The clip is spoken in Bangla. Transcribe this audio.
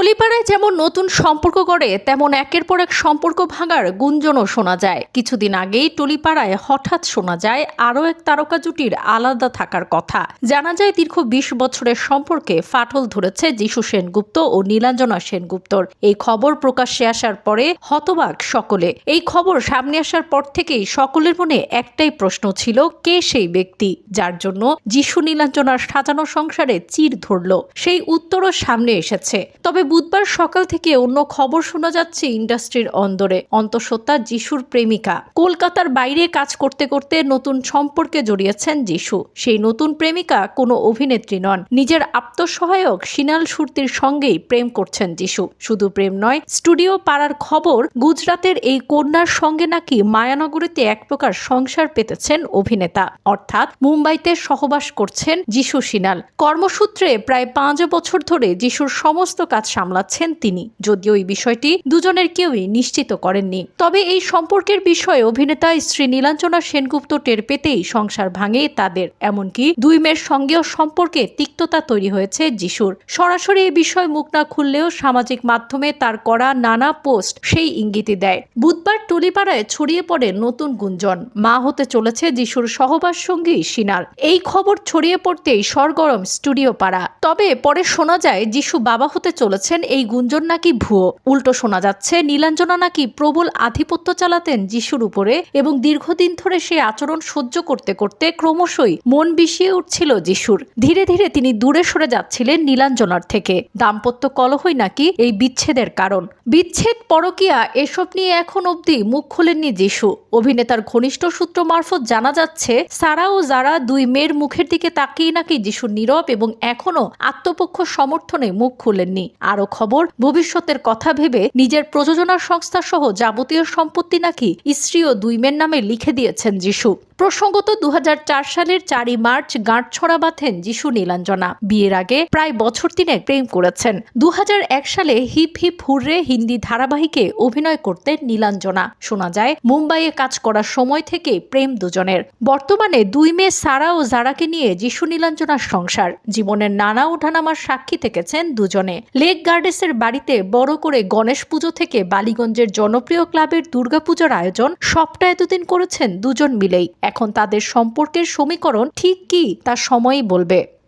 টলিপাড়ায় যেমন নতুন সম্পর্ক করে তেমন একের পর এক সম্পর্ক ভাঙার গুঞ্জনও শোনা যায়। কিছুদিন আগেই টলিপাড়ায় হঠাৎ শোনা যায় আরও এক তারকা জুটির আলাদা থাকার কথা। জানা যায় দীর্ঘ বিশ বছরের সম্পর্কে ফাটল ধরেছে যিশু সেনগুপ্ত ও নীলাঞ্জনা সেনগুপ্তর। এই খবর প্রকাশ্যে আসার পরে হতবাক সকলে। এই খবর সামনে আসার পর থেকেই সকলের মনে একটাই প্রশ্ন ছিল, কে সেই ব্যক্তি যার জন্য যিশু নীলাঞ্জনার সাজানো সংসারে চির ধরল? সেই উত্তরও সামনে এসেছে। তবে বুধবার সকাল থেকে অন্য খবর শোনা যাচ্ছে ইন্ডাস্ট্রির অন্দরে। অন্তঃসত্ত্বা যিশুর প্রেমিকা। কলকাতার বাইরে কাজ করতে করতে নতুন সম্পর্কে জড়িয়েছেন যিশু। সেই নতুন প্রেমিকা কোনো অভিনেত্রী নন। নিজের আত্মসহায়ক সিনাল সুরতির সঙ্গেই প্রেম করছেন যিশু। শুধু প্রেম নয়, স্টুডিও পাড়ার খবর, গুজরাতের এই কন্যার সঙ্গে নাকি মায়ানগরীতে এক প্রকার সংসার পেতেছেন অভিনেতা। অর্থাৎ মুম্বাইতে সহবাস করছেন যিশু সিনাল। কর্মসূত্রে প্রায় পাঁচ বছর ধরে যিশুর সমস্ত কাজ সামলাচ্ছেন তিনি। যদিও এই বিষয়টি দুজনের কেউই নিশ্চিত করেননি। তবে এই সম্পর্কের বিষয়ে অভিনেতা স্ত্রী নীলাঞ্জনা সেনগুপ্ত টের পেতেই সংসার ভাঙে তাদের। এমনকি দুই মেয়ের সঙ্গেও সম্পর্কে তিক্ততা তৈরি হয়েছে যিশুর। সরাসরি এই বিষয়ে মুখ না খুললেও সামাজিক মাধ্যমে তার করা নানা পোস্ট সেই ইঙ্গিতই দেয়। বুধবার টুলিপাড়ায় ছড়িয়ে পড়ে নতুন গুঞ্জন, মা হতে চলেছে যিশুর সহবাস সঙ্গী সিনাল এই খবর ছড়িয়ে পড়তেই সরগরম স্টুডিও পাড়া। তবে পরে শোনা যায়, যিশু বাবা হতে চলেছেন এই গুঞ্জন নাকি ভুয়ো। উল্টো শোনা যাচ্ছে, নীলাঞ্জনা নাকি প্রবল আধিপত্য চালাতেন যিশুর উপরে এবং দীর্ঘদিন ধরে সে আচরণ সহ্য করতে করতে ক্রমশই মন বিষিয়ে উঠছিল যিশুর। ধীরে ধীরে তিনি দূরে সরে যাচ্ছিলেন নীলাঞ্জনার থেকে। দাম্পত্য কলহই নাকি এই বিচ্ছেদের কারণ। বিচ্ছেদ, পরকিয়া, এসব নিয়ে এখন অবধি মুখ খোলেননি যিশু। অভিনেতার ঘনিষ্ঠ সূত্র মারফত জানা যাচ্ছে, সারা ও যারা দুই মেয়ের মুখের দিকে তাকিয়ে নাকি যিশু নীরব এবং এখনও আত্মপক্ষ সমর্থনে মুখ খুলেননি। আরও খবর, ভবিষ্যতের কথা ভেবে নিজের প্রযোজনা সংস্থা সহ যাবতীয় সম্পত্তি নাকি স্ত্রী ও দুই মেয়ের নামে লিখে দিয়েছেন যিশু। প্রসঙ্গত দু হাজার চার সালের চারই মার্চ গাঁটছড়া বাঁধেন যিশু নীলাঞ্জনা। বিয়ের আগে প্রায় বছর তিনেক প্রেম করেছেন। দু হাজার এক সালে হিপ হিপ হুররে হিন্দি ধারাবাহিকে অভিনয় করতেন নীলাঞ্জনা। শোনা যায়, মুম্বাইয়ে কাজ করার সময় থেকে প্রেম দুজনের। বর্তমানে দুই মেয়ে সারা ও জারাকে নিয়ে যিশু নীলাঞ্জনার সংসার। জীবনের নানা ওঠানামার সাক্ষী থেকেছেন দুজনে। লেক গার্ডেসের বাড়িতে বড় করে গণেশ পুজো থেকে বালিগঞ্জের জনপ্রিয় ক্লাবের দুর্গাপুজোর আয়োজন সবটা এতদিন করেছেন দুজন মিলেই। এখন তাদের সম্পর্কের সমীকরণ ঠিক কি তা সময়ই বলবে।